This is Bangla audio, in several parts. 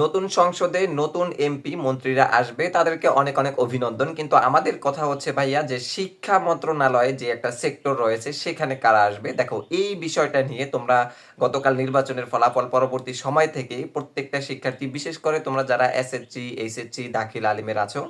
নতুন সংসদে নতুন এমপি মন্ত্রীরা আসবে, তাদেরকে অনেক অনেক অভিনন্দন। কিন্তু আমাদের কথা হচ্ছে ভাইয়া যে শিক্ষা মন্ত্রণালয়ে যে একটা সেক্টর রয়েছে, সেখানে কারা আসবে? দেখো, এই বিষয়টা নিয়ে তোমরা গতকাল নির্বাচনের ফলাফল পরবর্তী সময় থেকে প্রত্যেকটা শিক্ষার্থী, বিশেষ করে তোমরা যারা এসএসসি এইচএসসি দাখিল আলিমের আছো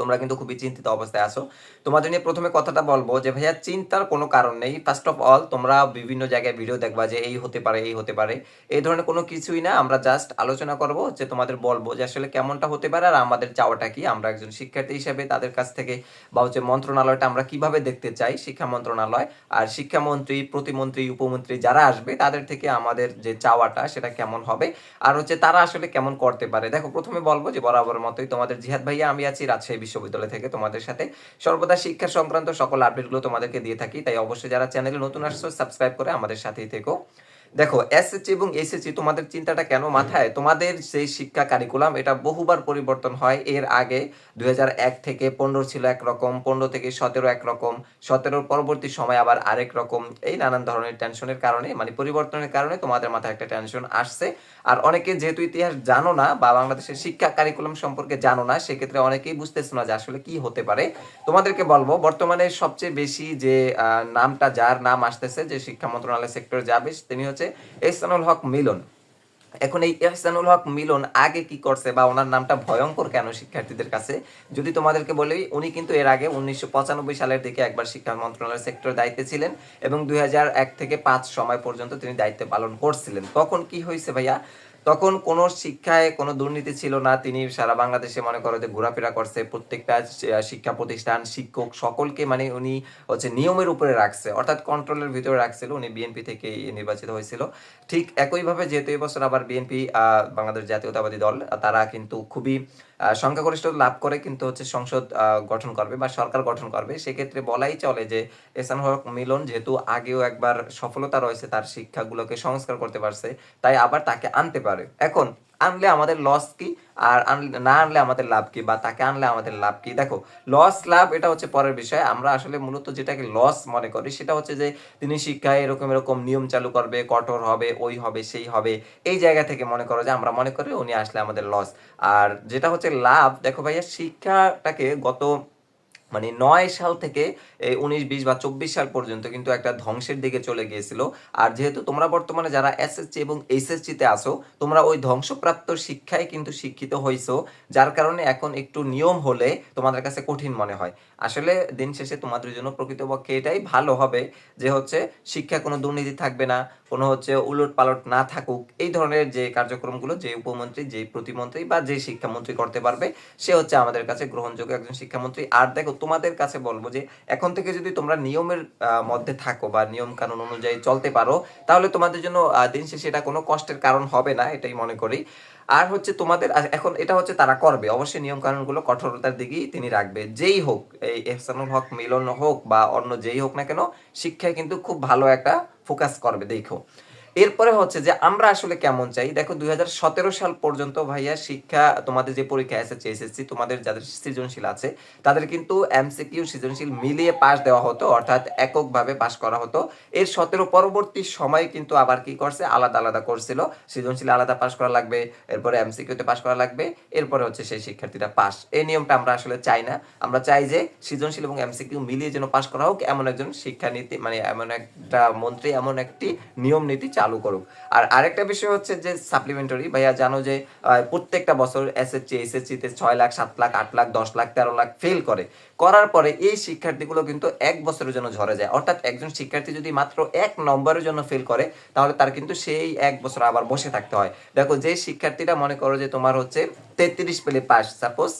তোমরা কিন্তু খুবই চিন্তিত অবস্থায় আছো। তোমাদের নিয়ে প্রথমে কথাটা বলব যে, ভাইয়া, চিন্তার কোনো কারণ নেই। ফার্স্ট অফ অল তোমরা বিভিন্ন জায়গায় ভিডিও দেখবা যে, এই হতে পারে, এই হতে পারে। এই ধরনের কোনো কিছুই না। আমরা জাস্ট আলোচনা করব যে, তোমাদের বলব যে, আসলে কেমনটা হতে পারে আর আমাদের চাওয়াটা কি? আমরা একজন শিক্ষার্থী হিসেবে তাদের কাছ থেকে বা হচ্ছে মন্ত্রণালয়টা আমরা কীভাবে দেখতে চাই? শিক্ষা মন্ত্রণালয় আর শিক্ষামন্ত্রী, প্রতিমন্ত্রী, উপমন্ত্রী যারা আসবে, তাদের থেকে আমাদের যে চাওয়াটা, সেটা কেমন হবে? আর হচ্ছে তারা আসলে কেমন করতে পারে? দেখো, প্রথমে বলব যে, বরাবর মতোই তোমাদের জিহাদ ভাইয়া, আমি আছি রাজশাহী বিশ্ববিদ্যালয় থেকে তোমাদের সাথে। সর্বদা শিক্ষা সংক্রান্ত সকল আপডেটগুলো তোমাদেরকে দিয়ে থাকি, তাই অবশ্যই যারা চ্যানেলে নতুন আসছো সাবস্ক্রাইব করে আমাদের সাথেই থেকো। দেখো এসএসসি এবং এসএসসি তোমাদের চিন্তাটা কেন মাথায়? তোমাদের সেই শিক্ষা কারিকুলাম এটা বহুবার পরিবর্তন হয়। এর আগে দুই হাজার এক থেকে পনেরো ছিল একরকম পনেরো থেকে সতেরো একরকম সতেরোর পরবর্তী সময় আবার আরেক রকম এই নানান ধরনের টেনশনের কারণে মানে পরিবর্তনের কারণে তোমাদের মাথায় একটা টেনশন আসছে। আর অনেকে যেহেতু ইতিহাস জানো না বা বাংলাদেশের শিক্ষা কারিকুলাম সম্পর্কে জানো না সেক্ষেত্রে অনেকেই বুঝতেছো না যে আসলে কি হতে পারে। তোমাদেরকে বলব বর্তমানে সবচেয়ে বেশি যে আহ, নামটা যার নাম আসতেছে যে শিক্ষা মন্ত্রণালয় সেক্টরে যাবে তিনি হচ্ছে এহসানুল হক মিলন। এখন এই এহসানুল হক মিলন আগে কি করছে বা ওনার নামটা ভয়ঙ্কর কেন শিক্ষার্থীদের কাছে? যদি তোমাদেরকে বলি, উনি কিন্তু এর আগে উনিশশো পঁচানব্বই সালের দিকে একবার শিক্ষা মন্ত্রণালয়ের সেক্টর দায়িত্বে ছিলেন এবং দুই থেকে পাঁচ সময় পর্যন্ত তিনি দায়িত্ব পালন করছিলেন। তখন কি হয়েছে ভাইয়া? তখন কোনো শিক্ষায় কোনো দুর্নীতি ছিল না। তিনি সারা বাংলাদেশে মনে করো যে ঘোরাফেরা করছে। প্রত্যেকটা শিক্ষা প্রতিষ্ঠান শিক্ষক সকলকে মানে উনি হচ্ছে নিয়মের উপরে রাখছে। অর্থাৎ কন্ট্রোলের ভিতরে রাখছিল। উনি বিএনপি থেকে নির্বাচিত হয়েছিল। ঠিক একইভাবে যেহেতু এবছর আবার বিএনপি বাংলাদেশ জাতীয়তাবাদী দল তারা কিন্তু খুবই আহ, সংখ্যাগরিষ্ঠতা লাভ করে কিন্তু হচ্ছে সংসদ গঠন করবে বা সরকার গঠন করবে। সেক্ষেত্রে বলাই চলে যে এসান হক মিলন যেহেতু আগেও একবার সফলতা রয়েছে তার শিক্ষাগুলোকে সংস্কার করতে পারছে তাই আবার তাকে আনতে পারে এখন, আনলে আমাদের লস কি? আর না আনলে আমাদের লাভ কি? বা তাকে আনলে আমাদের লাভ কি? দেখো লস লাভ, এটা হচ্ছে পরের বিষয়। আমরা আসলে মূলত যেটাকে লস মনে করি, সেটা হচ্ছে যে তিনি শিক্ষায় এরকম এরকম নিয়ম চালু করবে, কঠোর হবে, ওই হবে, সেই হবে। এই জায়গা থেকে মনে করো যে আমরা মনে করি উনি আসলে আমাদের লস আর যেটা হচ্ছে লাভ, দেখো ভাইয়া, শিক্ষাটাকে গত মানে নয় সাল থেকে এই উনিশ, বিশ বা চব্বিশ সাল পর্যন্ত কিন্তু একটা ধ্বংসের দিকে চলে গিয়েছিল। আর যেহেতু তোমরা বর্তমানে যারা এসএসসি এবং এইচএসসি তে আসো তোমরা ওই ধ্বংসপ্রাপ্ত শিক্ষায় কিন্তু শিক্ষিত হয়েছো যার কারণে এখন একটু নিয়ম হলে তোমাদের কাছে কঠিন মনে হয়। আসলে দিন শেষে তোমাদের জন্য প্রকৃতপক্ষে এটাই ভালো হবে যে হচ্ছে শিক্ষা কোনো দুর্নীতি থাকবে না কোনো হচ্ছে উলট পালট না থাকুক, এই ধরনের যে কার্যক্রমগুলো যে উপমন্ত্রী, যে প্রতিমন্ত্রী বা যে শিক্ষামন্ত্রী করতে পারবে, সে হচ্ছে আমাদের কাছে গ্রহণযোগ্য একজন শিক্ষামন্ত্রী। আর দেখো, তোমাদের কাছে বলব যে, এখন থেকে যদি তোমরা নিয়মের মধ্যে থাকো বা নিয়ম কানুন অনুযায়ী চলতে পারো, তাহলে তোমাদের জন্য দিন শেষে এটা কোনো কষ্টের কারণ হবে না, এটাই মনে করি। আর হচ্ছে তোমাদের এখন এটা হচ্ছে তারা করবে, অবশ্যই নিয়ম কানুনগুলো কঠোরতার দিকেই তিনি রাখবে। যেই হোক, এই এহসানুল হক, মিলন হোক বা অন্য যেই হোক না কেন, শিক্ষায় কিন্তু খুব ভালো একটা ফোকাস করবে দেখো। এরপরে হচ্ছে যে আমরা আসলে কেমন চাই? দেখো, দুই হাজার সতেরো সাল পর্যন্ত ভাইয়া শিক্ষা, তোমাদের যে পরীক্ষা এসেছে এসএসসি তোমাদের যাদের সৃজনশীল আছে, তাদের কিন্তু এমসিকিউ সৃজনশীল মিলিয়ে পাস দেওয়া হতো, অর্থাৎ এককভাবে পাস করা হতো। এর সতেরো পরবর্তী সময় কিন্তু আবার কি করছে? আলাদা আলাদা করছিল সৃজনশীল আলাদা পাস করা লাগবে, এরপরে এমসিকিউতে পাস করা লাগবে, এরপরে হচ্ছে সেই শিক্ষার্থীরা পাস এই নিয়মটা আমরা আসলে চাই না। আমরা চাই যে সৃজনশীল এবং এমসিকিউ মিলিয়ে যেন পাস করা হোক, এমন একজন শিক্ষানীতি মানে এমন একটা মন্ত্রী, এমন একটি নিয়ম নীতি চালু করুক। আর আরেকটা বিষয় হচ্ছে যে সাপ্লিমেন্টারি ভাইয়া জানো যে প্রত্যেকটা বছর এসএসসি এসএসসি তে ছয় লাখ, সাত লাখ, আট লাখ, দশ লাখ, তেরো লাখ ফেল করে। করার পরে এই শিক্ষার্থীগুলো কিন্তু এক বছরের জন্য ঝরে যায়। অর্থাৎ একজন শিক্ষার্থী যদি মাত্র এক নম্বরের জন্য ফেল করে, তাহলে তার কিন্তু সেই এক বছর আবার বসে থাকতে হয়। দেখো, যে শিক্ষার্থীটা মনে করো যে তোমার হচ্ছে তেত্রিশ পেলে পাস সাপোজ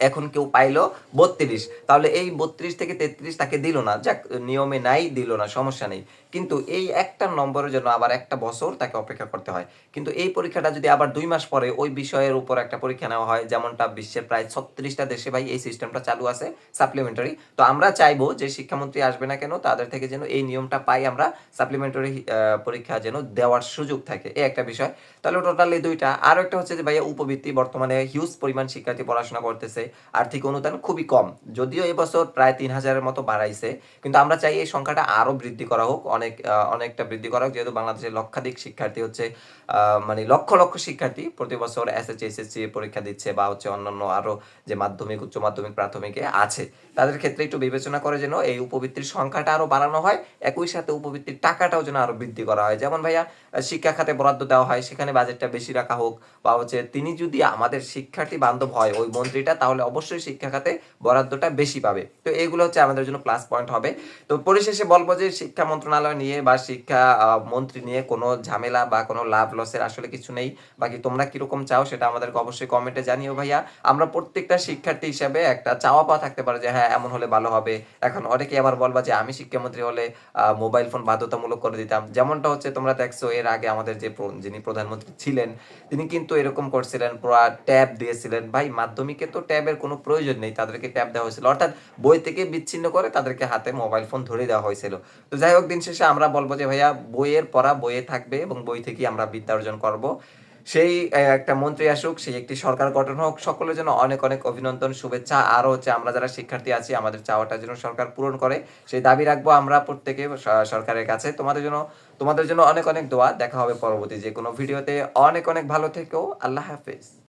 এখন কেউ পাইলো বত্রিশ। তাহলে এই বত্রিশ থেকে তেত্রিশ তাকে দিল না। যাক, নিয়মে নাই, দিল না, সমস্যা নেই। কিন্তু এই একটা নম্বরের জন্য আবার একটা বছর তাকে অপেক্ষা করতে হয়। কিন্তু এই পরীক্ষাটা যদি আবার দুই মাস পরে ওই বিষয়ের উপর একটা পরীক্ষা নেওয়া হয়, যেমনটা বিশ্বের প্রায় ছত্রিশটা দেশে ভাই এই সিস্টেমটা চালু আছে সাপ্লিমেন্টারি তো আমরা চাইব যে শিক্ষামন্ত্রী আসবে না কেন, তাদের থেকে যেন এই নিয়মটা পাই আমরা সাপ্লিমেন্টারি পরীক্ষা যেন দেওয়ার সুযোগ থাকে। এই একটা বিষয়। তাহলে টোটালি দুইটা। আরও একটা হচ্ছে যে ভাইয়া উপবৃত্তি, বর্তমানে হিউজ পরিমাণ শিক্ষার্থী পড়াশোনা করতেছে। আর্থিক অনুদান খুবই কম। যদিও এবছর প্রায় তিন হাজারের মতো বাড়াইছে, কিন্তু আমরা চাই এই সংখ্যাটা আরও বৃদ্ধি করা হোক, অনেক অনেকটা বৃদ্ধি করা হোক। যেহেতু বাংলাদেশের লক্ষাধিক শিক্ষার্থী হচ্ছে মানে লক্ষ লক্ষ শিক্ষার্থী প্রতি বছর এসএসসি এসএসসি পরীক্ষা দিচ্ছে বা হচ্ছে অন্যান্য আরও যে মাধ্যমিক, উচ্চ মাধ্যমিক, প্রাথমিকে আছে। তাদের ক্ষেত্রে একটু বিবেচনা করে যেন এই উপবৃত্তির সংখ্যাটা আরও বাড়ানো হয়, একই সাথে উপবৃত্তির টাকাটাও যেন আরও বৃদ্ধি করা হয়। যেমন ভাইয়া শিক্ষা খাতে বরাদ্দ দেওয়া হয়, সেখানে বাজেটটা বেশি রাখা হোক বা হচ্ছে তিনি যদি আমাদের শিক্ষার্থী বান্ধব হয়, ওই মন্ত্রীটা তাহলে অবশ্যই শিক্ষা খাতে বরাদ্দটা বেশি পাবে। তো এইগুলো হচ্ছে আমাদের জন্য প্লাস পয়েন্ট হবে। তো পরিশেষে বলব যে শিক্ষা মন্ত্রণালয় নিয়ে বা শিক্ষা মন্ত্রী নিয়ে কোনো ঝামেলা বা কোনো লাভ লসের আসলে কিছু নেই। বাকি তোমরা কীরকম চাও সেটা আমাদেরকে অবশ্যই কমেন্টে জানিও ভাইয়া। আমরা প্রত্যেকটা শিক্ষার্থী হিসাবে একটা চাওয়া পাওয়া থাকতে পারে যে হ্যাঁ এমন হলে ভালো হবে। এখন অনেকে আবার বলবা যে, আমি শিক্ষামন্ত্রী হলে মোবাইল ফোন বাধ্যতামূলক করে দিতাম। যেমনটা হচ্ছে তোমরা দেখছ, এর আগে আমাদের যে যিনি প্রধানমন্ত্রী ছিলেন, তিনি কিন্তু এরকম করছিলেন, পুরো ট্যাব দিয়েছিলেন। ভাই, মাধ্যমিকে তো ট্যাবের কোনো প্রয়োজন নেই, তাদেরকে ট্যাব দেওয়া হয়েছিল। অর্থাৎ বই থেকে বিচ্ছিন্ন করে তাদেরকে হাতে মোবাইল ফোন ধরে দেওয়া হয়েছিল। তো যাই হোক, দিন শেষে আমরা বলব যে, ভাইয়া, বইয়ের পড়া বইয়ে থাকবে এবং বই থেকেই আমরা বিদ্যা অর্জন করব। সেই একটা মন্ত্রী আসুক, সেই একটি সরকার গঠন হোক, সকলের জন্য অনেক অনেক অভিনন্দন, শুভেচ্ছা। আরও হচ্ছে, আমরা যারা শিক্ষার্থী আছি, আমাদের চাওয়াটা যেন সরকার পূরণ করে। সেই দাবি রাখব আমরা প্রত্যেকে সরকারের কাছে। তোমাদের জন্য তোমাদের জন্য অনেক অনেক দোয়া। দেখা হবে পরবর্তী যে কোনো ভিডিওতে। অনেক অনেক ভালো থেকেও আল্লাহ হাফেজ।